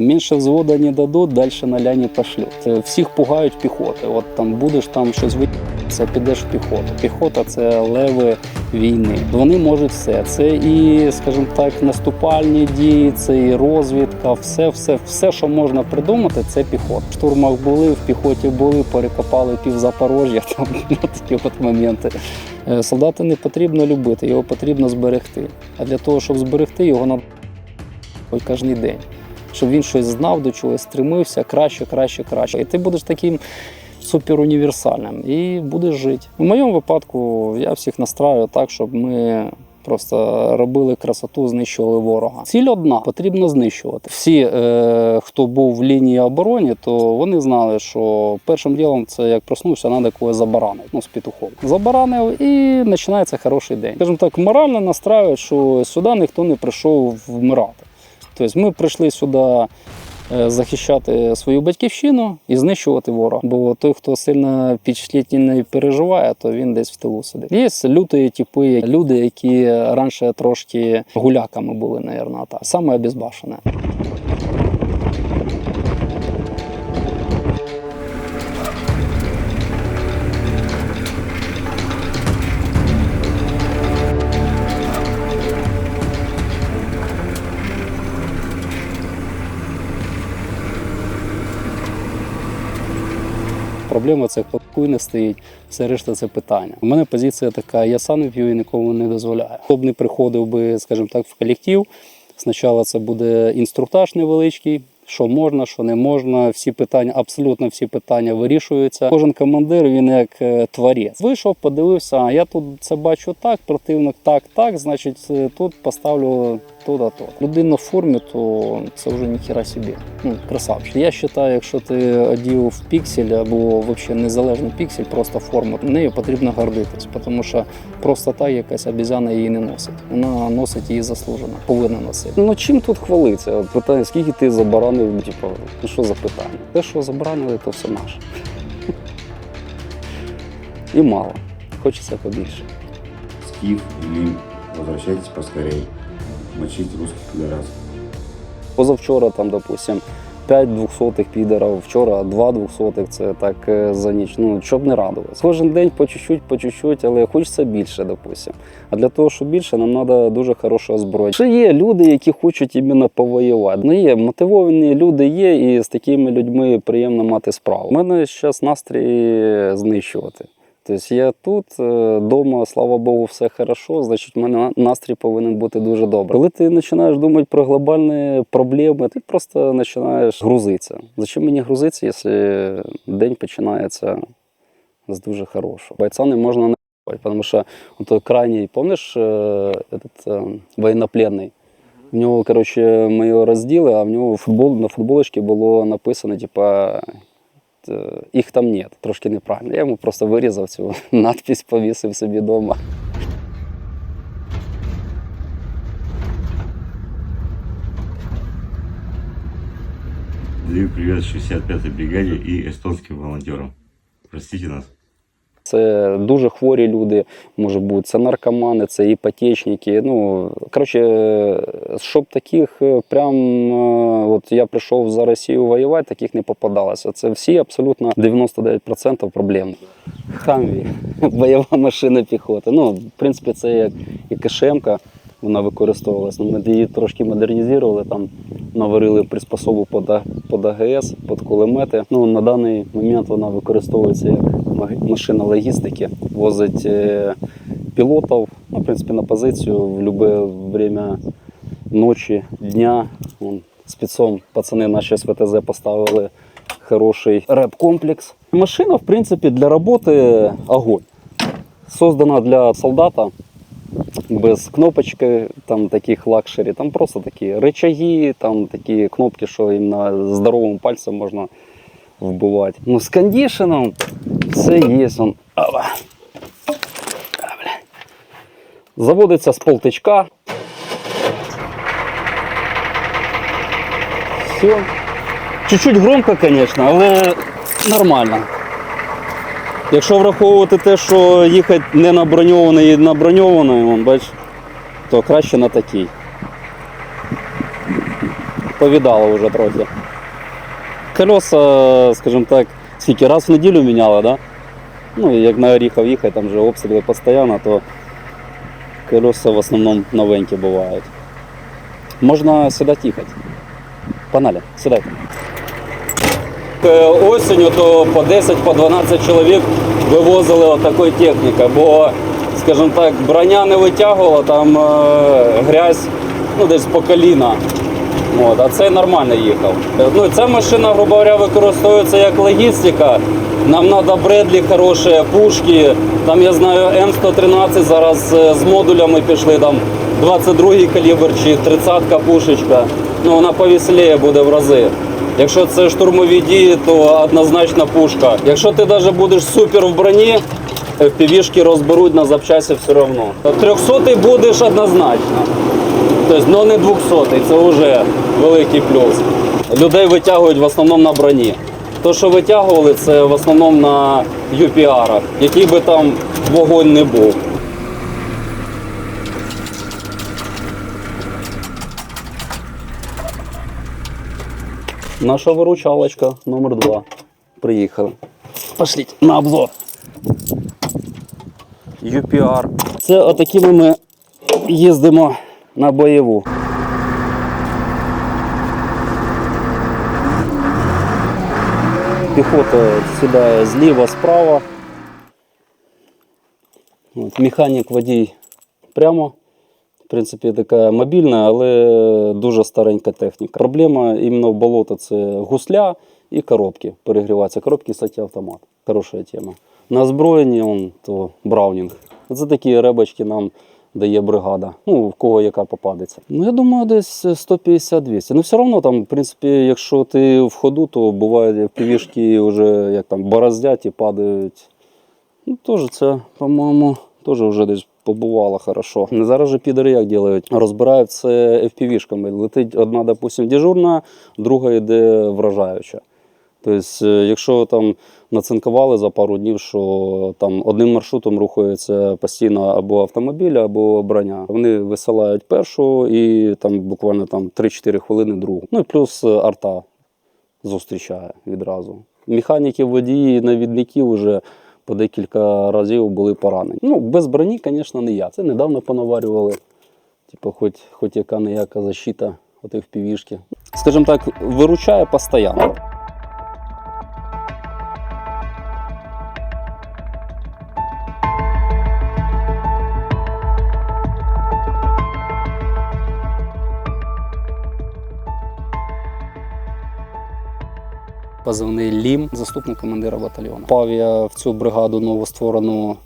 Менше взвода не дадуть, далі наля не пошлють. Е, Всіх пугають піхоти. От там будеш там щось це підеш в піхоту. Піхота це леви війни. Вони можуть все. Це і, скажімо так, наступальні дії, це і розвідка, все, все, все, що можна придумати, це піхота. В штурмах були, в піхоті були, перекопали пів Запорожжя. Там такі от моменти. Е, Солдата не потрібно любити, його потрібно зберегти. А для того, щоб зберегти, його треба кожен день. Щоб він щось знав, до чогось стремився, краще, краще, краще. І ти будеш таким суперуніверсальним і будеш жити. У моєму випадку я всіх настраю так, щоб ми. Просто робили красоту, знищували ворога. Ціль одна потрібно знищувати. Всі, е, хто був в лінії оборони, то вони знали, що першим ділом це як проснувся, треба когось забаранити, ну з петухом. Забаранив і починається хороший день. Скажімо так, морально настраюють, що сюди ніхто не прийшов вмирати. Тобто ми прийшли сюди е, захищати свою батьківщину і знищувати ворога. Бо той, хто сильно впечатлительно переживає, то він десь в тилу сидить. Є люті типи, люди, які раніше трошки гуляками були, мабуть, так. Саме обезбашене. Проблема це хлопку не стоїть, все решта це питання. У мене позиція така: я сам не п'ю і нікому не дозволяю. Хто б не приходив би, скажімо так, в колектив. Спочатку це буде інструктаж невеличкий. Що можна, що не можна, всі питання, абсолютно всі питання вирішуються. Кожен командир він як е, творець. Вийшов, подивився, а я тут це бачу так, противник так, так. Значить, е, тут поставлю туди, то. Людина в формі, то це вже ніхіра собі. Ну, красавчик. Я вважаю, якщо ти одів в піксель або взагалі незалежний піксель, просто форму, нею потрібно гордитись, тому що просто так якась обізяна її не носить. Вона носить її заслужено, повинна носити. Ну чим тут хвалитися? От Питання, скільки ти забаранив, типу, ну що за питання? Те, що забаранили, то все наше. І мало. Хочеться побільше. Скиф или возвращайтесь поскорей. Мочить русских пидорасов. Позавчора там, допустим, 5 двохсотих підерів, вчора 2 двохсотих, це так е, за ніч. Ну, щоб не радуватися. Кожен день по чуть-чуть, по чуть-чуть, але хочеться більше, допустим. А для того, щоб більше, нам треба дуже хороше озброєння. Ще є люди, які хочуть іменно повоювати. Ну, є мотивовані люди є, і з такими людьми приємно мати справу. У мене зараз настрій знищувати. Тобто я тут вдома, слава Богу, все хорошо, значить, в мене настрій повинен бути дуже добрий. Коли ти починаєш думати про глобальні проблеми, ти просто починаєш грузитися. Зачем мені грузитися, якщо день починається з дуже хорошого? Бойця не можна не тому що от крайній, пам'ятаєш, е, е, воєннопленний? В нього, коротше, ми його розділи, а в нього футбол, на футболочці було написано, типа. Е, Їх там нет, трошки неправильно. Я йому просто вирізав цю надпись, повісив собі вдома. Даю привет 65-й бригаде и эстонским волонтерам. Простите нас. Це дуже хворі люди, може бути, це наркомани, це іпотечники. Ну, коротше, щоб таких е, прям, е, от я прийшов за Росію воювати, таких не попадалося. Це всі абсолютно 99% проблем. Хамві, бойова машина піхоти. Ну, в принципі, це як і Кишемка, вона використовувалася. Ми її трошки модернізували, там наварили приспособу під, АГС, під кулемети. Ну, на даний момент вона використовується як машина логістики, возить е, пілотів, ну, в принципі, на позицію в будь-яке время ночі, дня. Вон, спецом пацани наші з ВТЗ поставили хороший реп-комплекс. Машина, в принципі, для роботи огонь. Создана для солдата без кнопочки, там таких лакшері, там просто такі рычаги, там такі кнопки, що їм на здоровим пальцем можна вбивати. Ну, з кондішеном все є. Он. Заводиться з полтичка. Все. Чуть-чуть громко, звісно, але нормально. Якщо враховувати те, що їхати не на броньований і на броньований, вон, бач, то краще на такий. повідало вже трохи. Колеса, скажімо так, скільки раз в неділю міняли, да? Ну, і як на Оріхов їхати, там вже обстріли постійно, то колеса в основному новенькі бувають. Можна сідати їхати. Погнали, сідайте. Е, Осінню то по 10 по 12 чоловік вивозили отакої техніки, бо, скажімо так, броня не витягувала, там е, грязь ну, десь по коліна. От, а цей нормально їхав. Ну, ця машина, грубо говоря, використовується як логістика. Нам треба Бредлі хороші, пушки. Там я знаю М113 зараз е, з модулями пішли, там 22-й калібр чи 30-ка пушечка. Ну, вона повеселіє буде в рази. Якщо це штурмові дії, то однозначно пушка. Якщо ти навіть будеш супер в броні, півішки розберуть на запчасті все одно. 300 будеш однозначно. Тобто, ну не 200, це вже великий плюс. Людей витягують в основному на броні. То, що витягували, це в основному на UPR, який би там вогонь не був. Наша виручалочка номер 2 Приїхали. Пошліть на обзор. UPR. Це отакими ми їздимо на бойову. Піхота сідає зліва, справа. От, механік водій прямо. В принципі, така мобільна, але дуже старенька техніка. Проблема іменно в болото це гусля і коробки. Перегріваються коробки, кстати, автомат. Хороша тема. На озброєнні он, то Браунінг. Це такі ребочки нам дає бригада. Ну, в кого яка попадеться. Ну, я думаю, десь 150-200. Ну, все одно там, в принципі, якщо ти в ходу, то буває півішки вже як там бороздять і падають. Ну, теж це, по-моєму, теж вже десь побувало хорошо. Зараз же підери як ділають? Розбирають це FPV-шками. Летить одна, допустим, дежурна, друга йде вражаюча. Тобто, е, якщо там нацинкували за пару днів, що там одним маршрутом рухається постійно або автомобіль, або броня. Вони висилають першу і там буквально там 3-4 хвилини другу. Ну і плюс е, арта зустрічає відразу. Механіки, водії, навідники вже по декілька разів були поранені. Ну, без броні, звісно, не я. Це недавно понаварювали. Типу, хоч, хоч яка неяка защита отих півішки. Скажімо так, виручає постійно. Позивний Лім, заступник командира батальйону. Пав я в цю бригаду новостворену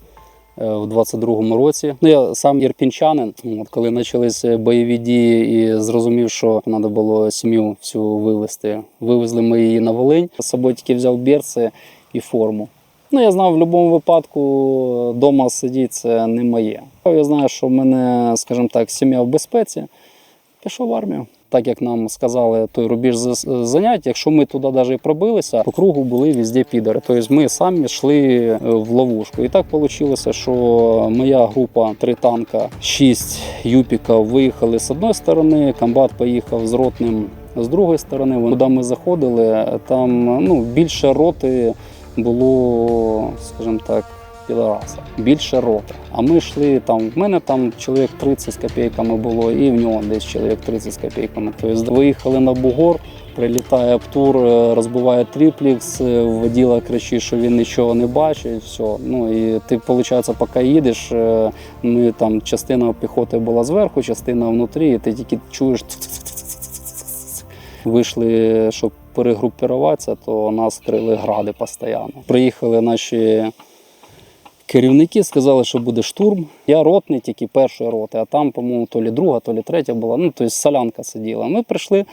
е, в 22-му році. Ну я сам ірпінчанин. От коли почалися бойові дії і зрозумів, що треба було сім'ю всю вивезти. Вивезли ми її на Волинь. З собою тільки взяв берці і форму. Ну, я знав, в будь-якому випадку вдома сидіти це не моє. Я знаю, що в мене, скажімо так, сім'я в безпеці. Пішов в армію. Так як нам сказали, той рубіж занять, якщо ми туди навіть пробилися, по кругу були везде підери. Тобто ми самі йшли е, в ловушку. І так вийшло, що моя група три танка, шість юпіків виїхали з одної сторони, комбат поїхав з ротним з другої сторони. Куди ми заходили, там ну, більше роти було, скажімо так, підараса. Більше роти. А ми йшли там. В мене там чоловік 30 з копійками було, і в нього десь чоловік 30 з копійками. Тобто виїхали на бугор, прилітає птур, е, розбиває тріплікс, е, воділа кричить, що він нічого не бачить. Все. Ну і ти, виходить, поки їдеш, е, ми там частина піхоти була зверху, частина внутрі, і ти тільки чуєш. Вийшли, щоб перегрупуватися, то нас крили гради постійно. Приїхали наші керівники, сказали, що буде штурм. Я ротний, тільки першої роти, а там, по-моєму, то лі друга, то лі третя була. Ну, тобто солянка сиділа. Ми прийшли,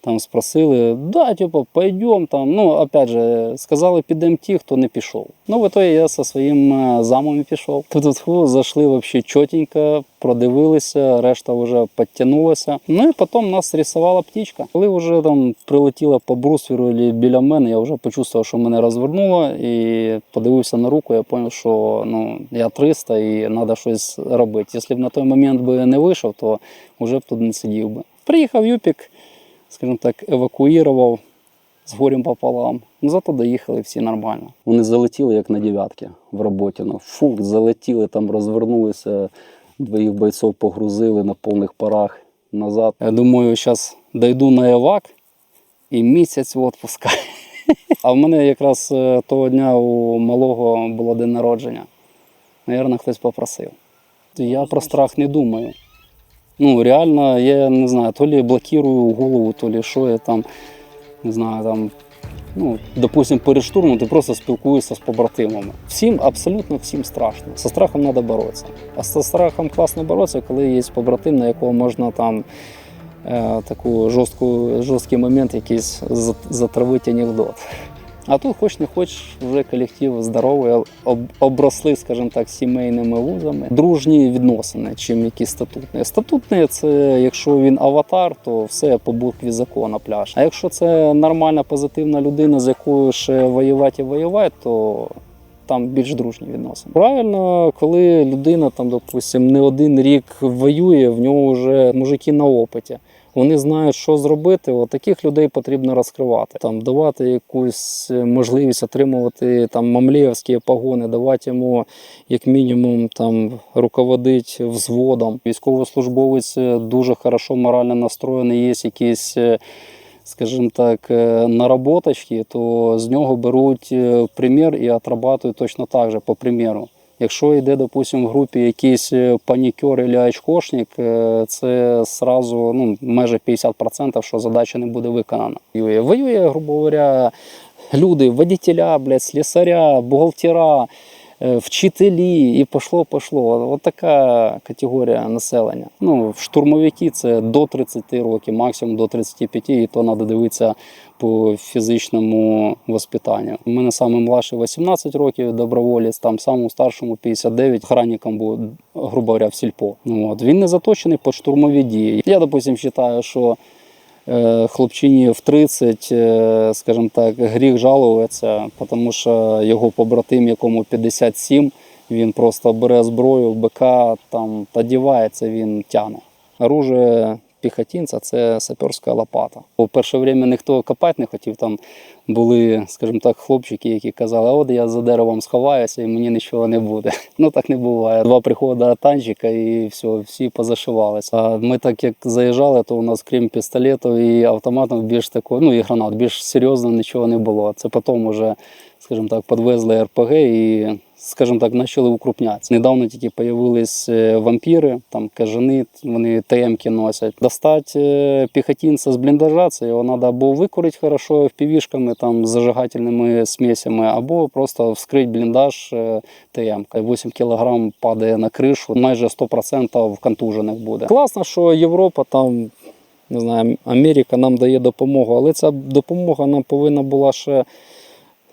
там спросили, да, типу, пойдем. Там. Ну, опять же, сказали, підемо ті, хто не пішов. Ну, в итоге я зі своїм е, замом пішов. Тут зайшли взагалі чотенько, продивилися, решта вже підтягнулася. Ну і потім нас рисувала птічка. Коли вже там прилетіла по брусвіру або біля мене, я вже почувствував, що мене розвернуло і подивився на руку, я зрозумів, що ну, я 300 і треба щось робити. Якщо б на той момент би не вийшов, то вже б тут не сидів би. Приїхав Юпік, скажімо так, евакуював з горем пополам. Ну, зато доїхали всі нормально. Вони залетіли як на дев'ятки в роботі. Ну, фух, залетіли, там розвернулися, двоїх бойців погрузили на повних парах назад. Я думаю, зараз дойду на евак і місяць відпуска. А в мене якраз е, того дня у малого було день народження. Навірно, хтось попросив. Я про страх не думаю. Ну, реально, я не знаю, то лі блокирую голову, то лі що я там, не знаю, там, ну, допустим, перед штурмом ти просто спілкуєшся з побратимами. Всім, абсолютно всім страшно. Со страхом треба боротися. А з страхом класно боротися, коли є побратим, на якого можна там е, таку жорстку, жорсткий момент якийсь за- затравити анекдот. А тут, хоч не хоч, вже колектив здоровий, об- обросли, скажімо так, сімейними вузами. Дружні відносини, чим якісь статутні. Статутні це якщо він аватар, то все по букві закону пляж. А якщо це нормальна, позитивна людина, з якою ще воювати і воювати, то там більш дружні відносини. Правильно, коли людина там, допустим, не один рік воює, в нього вже мужики на опиті. Вони знають, що зробити. От таких людей потрібно розкривати. Там давати якусь можливість отримувати там мамлеївські погони, давати йому як мінімум там руководити взводом. Військовослужбовець е, дуже хорошо морально настроєний. Є якісь. е, Скажімо так, е, наработочки, то з нього беруть е, примір і отрабатують точно так же, по приміру. Якщо йде, допустимо, в групі якийсь е, панікер або очкошник, е, це сразу ну, майже 50%, що задача не буде виконана. Воює, грубо говоря, люди, водителя, блядь, слесаря, бухгалтера, вчителі, і пошло, пошло. От така категорія населення. Ну, штурмовики це до 30 років, максимум до 35, і то треба дивитися по фізичному воспитанню. У мене самий младший 18 років, доброволець, там самому старшому 59, охранником був, грубо говоря, в сільпо. Ну, от. Він не заточений під штурмові дії. Я, допустим, вважаю, що е, хлопчині в 30, е, скажімо так, гріх жалуватися, тому що його побратим, якому 57, він просто бере зброю в БК, там дівається, він тяне. Оружие піхотинця це саперська лопата. У перше время ніхто копати не хотів. Там були, скажімо так, хлопчики, які казали, от я за деревом сховаюся і мені нічого не буде. Ну так не буває. Два приходи танчика і все, всі позашивалися. А ми так як заїжджали, то у нас крім пістолетів і автоматів більш такого, ну і гранат, більш серйозно нічого не було. Це потім уже, скажімо так, підвезли РПГ і. Скажімо так, почали укрупнятися. Недавно тільки появились е, вампіри, там кажани, вони ТМ-ки носять. Достати е, піхотинця з бліндажа, це його треба або викурити хорошо впівішками, там, зажигательними смесями, або просто вскрити бліндаж ТМ. 8 кг падає на кришу, майже 100% контужених буде. Класно, що Європа там. Не знаю, Америка нам дає допомогу, але ця допомога нам повинна була ще,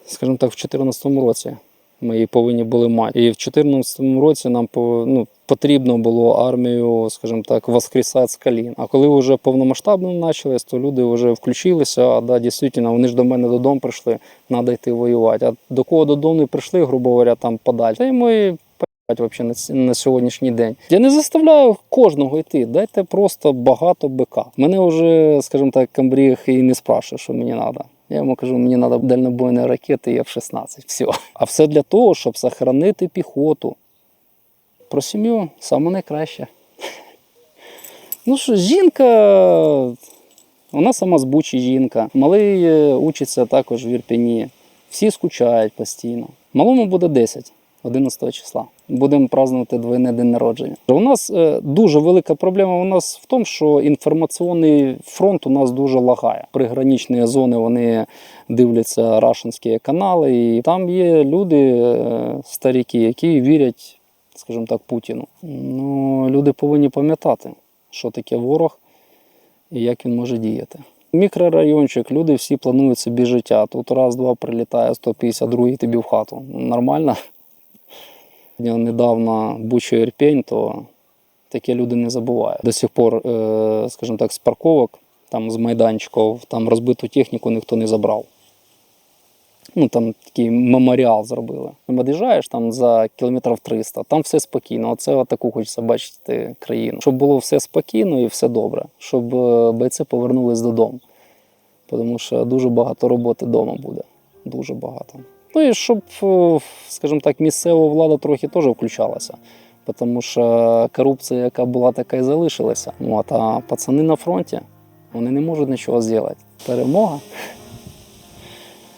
скажімо так, в 2014 році. Ми її повинні були мати. І в 2014 році нам ну, потрібно було армію, скажімо так, воскресати з колін. А коли вже повномасштабно почалось, то люди вже включилися. А да, дійсно, вони ж до мене додому прийшли, треба йти воювати. А до кого додому не прийшли, грубо говоря, там подальше. Та й ми вообще на, сьогоднішній день. Я не заставляю кожного йти. Дайте просто багато БК. Мене вже, скажімо так, комбріг і не спрашує, що мені треба. Я йому кажу, мені треба дальнобойні ракети і F-16. Все. А все для того, щоб сохранити піхоту. Про сім'ю саме найкраще. Ну що, жінка, вона сама з Бучі жінка. Малий е, учиться також в Ірпіні. Всі скучають постійно. Малому буде 10. 11 числа. Будемо празднувати двойне день народження. У нас е, дуже велика проблема у нас в тому, що інформаційний фронт у нас дуже лагає. Приграничні зони вони дивляться рашинські канали, і там є люди, е, старіки, які вірять, скажімо так, Путіну. Ну, люди повинні пам'ятати, що таке ворог і як він може діяти. Мікрорайончик, люди всі планують собі життя. Тут раз-два прилітає 152 тобі в хату. Нормально. Недавно Буча Ірпень, то таке люди не забувають. До сих пор, е, скажімо так, з парковок, там з майданчиків, там розбиту техніку ніхто не забрав. Ну, там такий меморіал зробили. Від'їжджаєш там за кілометрів 300, там все спокійно. Оце таку хочеться бачити країну. Щоб було все спокійно і все добре, щоб е, бойці повернулись додому. тому що дуже багато роботи вдома буде. Дуже багато. Ну і щоб, скажімо так, місцева влада трохи теж включалася. Тому що корупція, яка була, така і залишилася. От, а пацани на фронті вони не можуть нічого зробити. Перемога.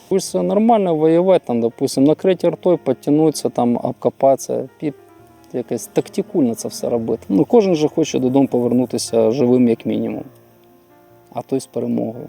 Пусть нормально воювати, там, допустим, накрити ртой, підтягнутися, там, обкопатися, під якось тактикульно це все робити. Ну, кожен же хоче додому повернутися живим, як мінімум, а то й з перемогою.